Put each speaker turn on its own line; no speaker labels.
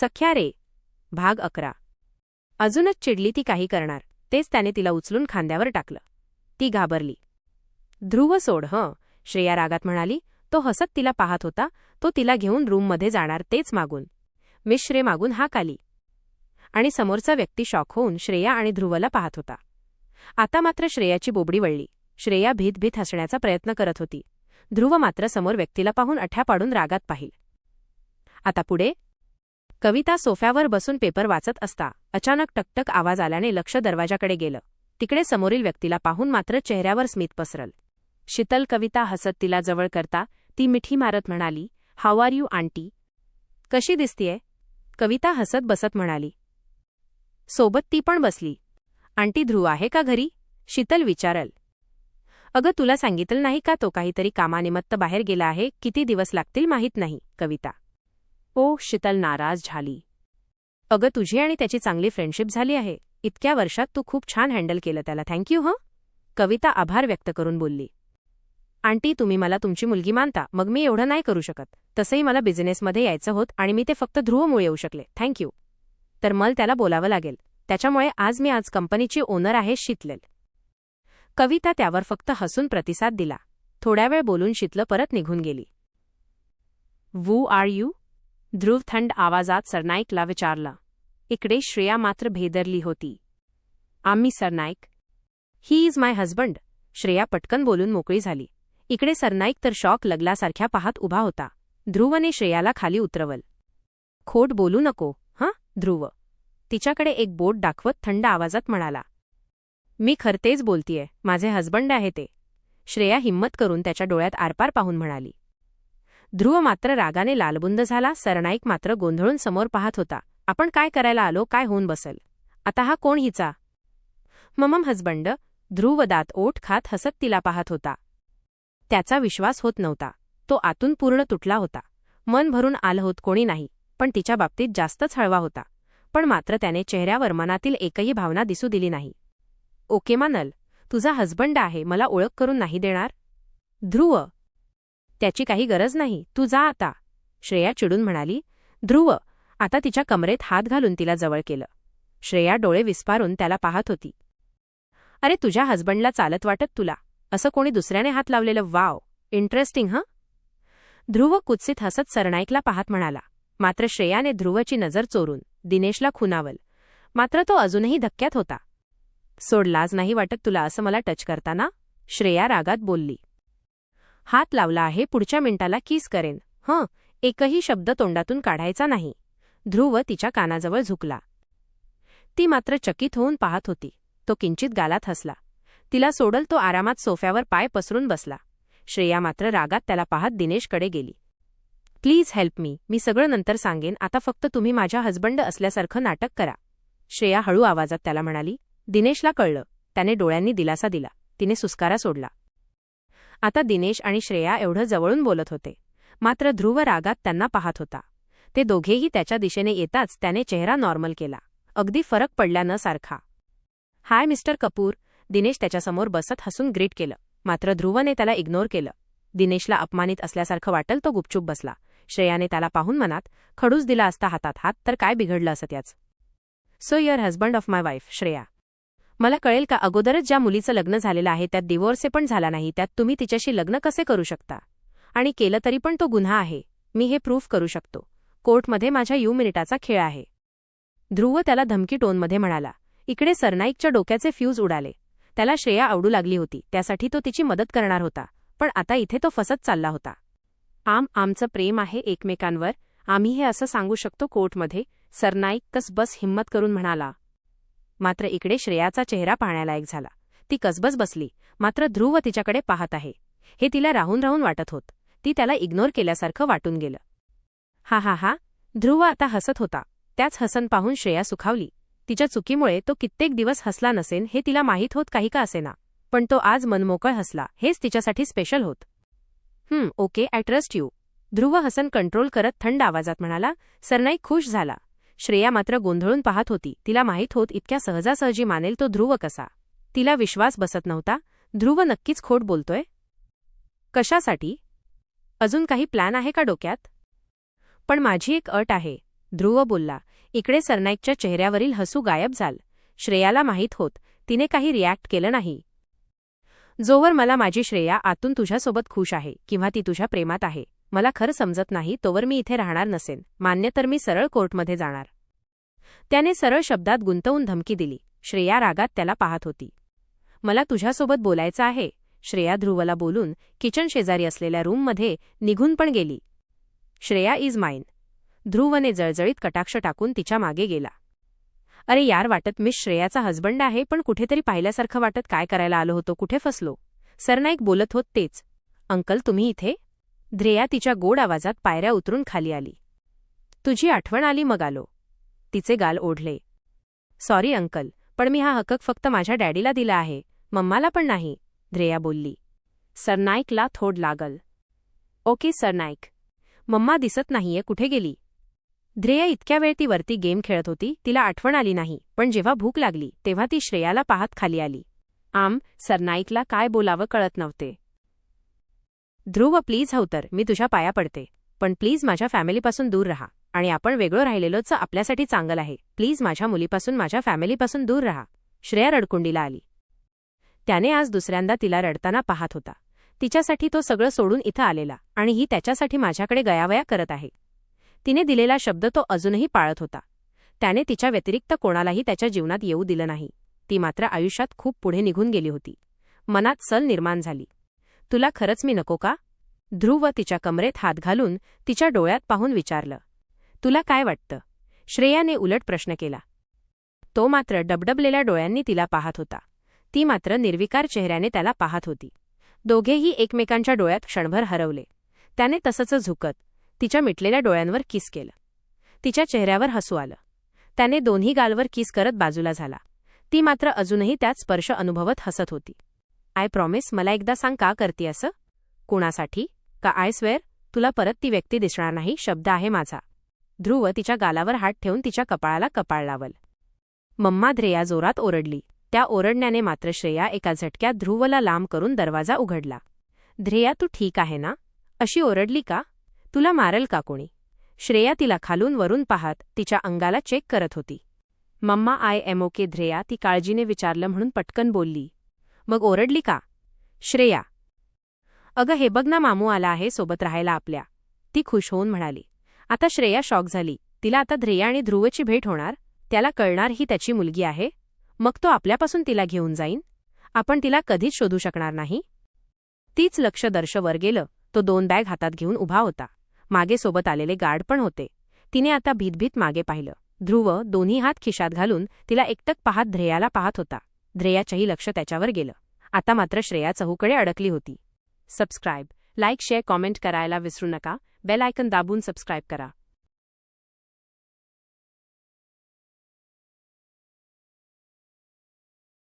सख्या रे. भाग अकरा. अजूनच चिडली ती काही करणार. तेच त्याने तिला उचलून खांद्यावर टाकलं. ती घाबरली. ध्रुव सोड हं श्रेया रागात म्हणाली. तो हसत तिला पाहत होता. तो तिला घेऊन रूममध्ये जाणार तेच मागून. मिश्रे मागून हाक आली. आणि समोरचा व्यक्ती शॉक होऊन श्रेया आणि ध्रुवला पाहत होता. आता मात्र श्रेयाची बोबडी वळली. श्रेया भीतभीत हसण्याचा प्रयत्न करत होती. ध्रुव मात्र समोर व्यक्तीला पाहून अठ्या पाडून रागात पाहिल. आता पुढे? कविता सोफ्यावर बसून पेपर वाचत असता अचानक टकटक आवाज आल्याने लक्ष दरवाजाकडे गेलं. तिकडे समोरील व्यक्तीला पाहून मात्र चेहऱ्यावर स्मित पसरल. शीतल कविता हसत तिला जवळ करता ती मिठी मारत म्हणाली हाऊ आर यू आंटी? कशी दिसतीये? कविता हसत बसत म्हणाली. सोबत ती पण बसली. आंटी ध्रुव आहे का घरी? शीतल विचारल. अगं तुला सांगितलं नाही का तो काहीतरी कामानिमित्त बाहेर गेला आहे किती दिवस लागतील माहीत नाही कविता. ओ शीतल नाराज झाली. अगं तुझी आणि त्याची चांगली फ्रेंडशिप झाली आहे. इतक्या वर्षात तू खूप छान हँडल केलं त्याला. थँक्यू हं? कविता आभार व्यक्त करून बोलली. आंटी तुम्ही मला तुमची मुलगी मानता. मग मी एवढं नाही करू शकत. तसंही मला बिझनेसमध्ये यायचं होत आणि मी ते फक्त ध्रुवमुळे येऊ शकले. थँक्यू तर मल त्याला बोलावं लागेल. त्याच्यामुळे आज मी आज कंपनीची ओनर आहे शीतलेल. कविता त्यावर फक्त हसून प्रतिसाद दिला. थोड्या वेळ बोलून शीतलं परत निघून गेली. Wu R you? ध्रुव थंड आवाजात सरनाईकला विचारला. इकडे श्रेया मात्र भेदरली होती. आम्ही Sarnaik. He is my husband. Shreya पटकन बोलून मोकळी झाली. इकडे सरनाईक तर शॉक लगलासारख्या पाहत उभा होता. ध्रुवने श्रेयाला खाली उतरवल. खोट बोलू नको हं ध्रुव. तिच्याकडे एक बोट दाखवत थंड आवाजात म्हणाला. मी खरतेच बोलतीये. माझे हजबंड आहे ते. श्रेया हिंमत करून त्याच्या डोळ्यात आरपार पाहून म्हणाली. ध्रुव मात्र रागाने लालबुंद झाला सरनाईक मात्र गोंधळून समोर पाहत होता. आपण काय करायला आलो काय होऊन बसल? आता हा कोण हिचा? ममम हजबंड ध्रुव दात ओठ खात हसत तिला पाहत होता. त्याचा विश्वास होत नव्हता. तो आतून पूर्ण तुटला होता. मन भरून आलं होत कोणी नाही पण तिच्या बाबतीत जास्तच हळवा होता. पण मात्र त्याने चेहऱ्यावर मनातील एकही भावना दिसू दिली नाही. ओके मानल तुझा हजबंड आहे मला ओळख करून नाही देणार? ध्रुव त्याची काही गरज नाही तू जा आता. श्रेया चिडून म्हणाली ध्रुव आता तिच्या कमरेत हात घालून तिला जवळ केलं. श्रेया डोळे विस्पारून त्याला पाहत होती. अरे तुझ्या हजबंडला चालत वाटत तुला? असं कोणी दुसऱ्याने हात लावलेलं? वाव! इंटरेस्टिंग हं? ध्रुव कुत्सित हसत सरनाईकला पाहत म्हणाला. मात्र श्रेयाने ध्रुवची नजर चोरून दिनेशला खुनावल मात्र तो अजूनही धक्क्यात होता. सोड लाज नाही वाटत तुला असं मला टच करताना? श्रेया रागात बोलली. हात लावला आहे पुढच्या मिनिटाला किस करेन. हं एकही शब्द तोंडातून काढायचा नाही. ध्रुव तिच्या कानाजवळ झुकला. ती मात्र चकित होऊन पाहत होती. तो किंचित गालात हसला. तिला सोडल तो आरामात सोफ्यावर पाय पसरून बसला. श्रेया मात्र रागात त्याला पाहत दिनेशकडे गेली. Please help me. मी सगळं नंतर सांगेन. आता फक्त तुम्ही माझ्या हजबंड असल्यासारखं नाटक करा. श्रेया हळू आवाजात त्याला म्हणाली. दिनेशला कळलं. त्याने डोळ्यांनी दिलासा दिला. तिने सुस्कारा सोडला. आता दिनेश आणि श्रेया एवढं जवळून बोलत होते. मात्र ध्रुव रागात त्यांना पाहत होता. ते दोघेही त्याच्या दिशेने येताच त्याने चेहरा नॉर्मल केला. अगदी फरक पडल्यानं न सारखा. हाय मिस्टर कपूर. दिनेश त्याच्यासमोर बसत हसून ग्रीट केलं. मात्र ध्रुवने त्याला इग्नोर केलं. दिनेशला अपमानित असल्यासारखं वाटल तो गुपचूप बसला. श्रेयाने त्याला पाहून मनात खडूस दिला असता हातात हात तर काय बिघडलं असत याच so your husband of my wife Shreya. मला कळेल का अगोदरच ज्या मुलीचं लग्न झालेलं आहे त्यात डिवोर्से पण झाला नाही त्यात तुम्ही तिच्याशी लग्न कसे करू शकता? आणि केलं तरी पण तो गुन्हा आहे. मी हे प्रूफ करू शकतो. कोर्टमध्ये माझ्या यू मिनिटाचा खेळ आहे. ध्रुव त्याला धमकी टोनमध्ये म्हणाला. इकडे सरनाईकच्या डोक्याचे फ्यूज उडाले. त्याला श्रेया आवडू लागली होती. त्यासाठी तो तिची मदत करणार होता. पण आता इथे तो फसत चालला होता. आम आमचं प्रेम आहे एकमेकांवर. आम्ही हे असं सांगू शकतो कोर्टमध्ये. सरनाईक कस बस हिंमत करून म्हणाला. मात्र इकडे श्रेयाचा चेहरा पाहण्यालायक झाला. ती कसबस बसली मात्र ध्रुव तिच्याकडे पाहत आहे. हे तिला राहून राहून वाटत होत. ती त्याला इग्नोर केल्यासारखं वाटून गेलं. हा हा हा. ध्रुव आता हसत होता. त्याच हसन पाहून श्रेया सुखावली. तिच्या चुकीमुळे तो कित्येक दिवस हसला नसेन हे तिला माहीत होत काही का असेना. पण तो आज मनमोकळ हसला. हेच तिच्यासाठी स्पेशल होत. हं okay I trust you Dhruv Hasan control करत थंड आवाजात म्हणाला सरनाईक खुश झाला. श्रेया मात्र गोंधळून पाहत होती. तिला माहीत होत इतक्या सहजासहजी मानेल तो ध्रुव कसा. तिला विश्वास बसत नव्हता. ध्रुव नक्कीच खोट बोलतोय? कशासाठी? अजून काही प्लॅन आहे का डोक्यात? पण माझी एक अट आहे. ध्रुव बोलला. इकडे सरनाईकच्या चेहऱ्यावरील हसू गायब झाल. श्रेयाला माहीत होत. तिने काही रिॲक्ट केलं नाही. जोवर मला माझी श्रेया आतून तुझ्यासोबत खुश आहे किंवा ती तुझ्या प्रेमात आहे. मला खरं समजत नाही तोवर मी इथे राहणार नसेन. मान्य तर मी सरळ कोर्टमध्ये जाणार. त्याने सरळ शब्दात गुंतवून धमकी दिली. श्रेया रागात त्याला पाहत होती. मला तुझ्यासोबत बोलायचं आहे. श्रेया ध्रुवला बोलून किचन शेजारी असलेल्या रूममध्ये निघून पण गेली. श्रेया इज माईन. ध्रुवने जळजळीत कटाक्ष टाकून तिच्यामागे गेला. अरे यार वाटत मी श्रेयाचा हजबंड आहे पण कुठेतरी पाहिल्यासारखं वाटत काय करायला आलो होतो कुठे फसलो? सरनाईक बोलत होत तेच. अंकल तुम्ही इथे? ध्रेया तिच्या गोड आवाजात पायऱ्या उतरून खाली आली. तुझी आठवण आली मग आलो. तिचे गाल ओढले. सॉरी अंकल पण मी हा हकक फक्त माझ्या डॅडीला दिला आहे. मम्माला पण नाही ध्रेया बोलली. सरनाईकला थोड लागल. ओके सरनाईक मम्मा दिसत नाहीये कुठे गेली? ध्रेया इतक्या वेळ ती वरती गेम खेळत होती तिला आठवण आली नाही पण जेव्हा भूक लागली तेव्हा ती श्रेयाला पाहत खाली आली. आम सरनाईकला काय बोलावं कळत नव्हते. ध्रुव प्लीज हवतर मी तुझ्या पाया पडते. पण प्लीज माझ्या फॅमिलीपासून दूर राहा. आणि आपण वेगळं राहिलेलोच आपल्यासाठी चांगलं आहे. प्लीज माझ्या मुलीपासून माझ्या फॅमिलीपासून दूर राहा. श्रेया रडकुंडीला आली. त्याने आज दुसऱ्यांदा तिला रडताना पाहत होता. तिच्यासाठी तो सगळं सोडून इथं आलेला आणि ही त्याच्यासाठी माझ्याकडे गयावया करत आहे. तिने दिलेला शब्द तो अजूनही पाळत होता. त्याने तिच्या व्यतिरिक्त कोणालाही त्याच्या जीवनात येऊ दिलं नाही. ती मात्र आयुष्यात खूप पुढे निघून गेली होती. मनात सल निर्माण झाली. तुला खरंच मी नको का? ध्रुव तिच्या कमरेत हात घालून तिच्या डोळ्यात पाहून विचारलं. तुला काय वाटतं? श्रेयाने उलट प्रश्न केला. तो मात्र डबडबलेल्या डोळ्यांनी तिला पाहत होता. ती मात्र निर्विकार चेहऱ्याने त्याला पाहत होती. दोघेही एकमेकांच्या डोळ्यात क्षणभर हरवले. त्याने तसंच झुकत तिच्या मिटलेल्या डोळ्यांवर किस केलं. तिच्या चेहऱ्यावर हसू आलं. त्याने दोन्ही गालवर किस करत बाजूला झाला. ती मात्र अजूनही त्यात स्पर्श अनुभवत हसत होती. आय प्रॉमिस मला एकदा सांग का करती असं? कुणासाठी? का आय स्वेअर? तुला परत ती व्यक्ती दिसणार नाही शब्द आहे माझा. ध्रुव तिच्या गालावर हात ठेवून तिच्या कपाळाला कपाळ लावल. मम्मा ध्रेया जोरात ओरडली. त्या ओरडण्याने मात्र श्रेया एका झटक्यात ध्रुवला लांब करून दरवाजा उघडला. ध्रेया तू ठीक आहे ना? अशी ओरडली का? तुला मारल का कोणी? श्रेया तिला खालून वरून पाहत तिच्या अंगाला चेक करत होती. मम्मा आय एम ओके ध्रेया ती काळजीने विचारलं म्हणून पटकन बोलली. मग ओरडली का? श्रेया. अगं हे बघ ना मामू आला आहे सोबत राहायला आपल्या. ती खुश होऊन म्हणाली. आता श्रेया शॉक झाली. तिला आता ध्रेया आणि ध्रुवची भेट होणार? त्याला कळणार ही त्याची मुलगी आहे? मग तो आपल्यापासून तिला घेऊन जाईन? आपण तिला कधीच शोधू शकणार नाही? तीच लक्ष दर्शवर गेलं. तो दोन बॅग हातात घेऊन उभा होता. मागे सोबत आलेले गार्ड पण होते. तिने आता भीतभीत मागे पाहिलं. ध्रुव दोन्ही हात खिशात घालून तिला एकटक पाहत ध्रेयाला पाहत होता. ध्रेयाचंही लक्ष त्याच्यावर गेलं. आता मात्र श्रेया चहूकडे अडकली होती. सबस्क्राईब लाईक शेअर कॉमेंट करायला विसरू नका. बेल आयकन दाबून सबस्क्राईब करा.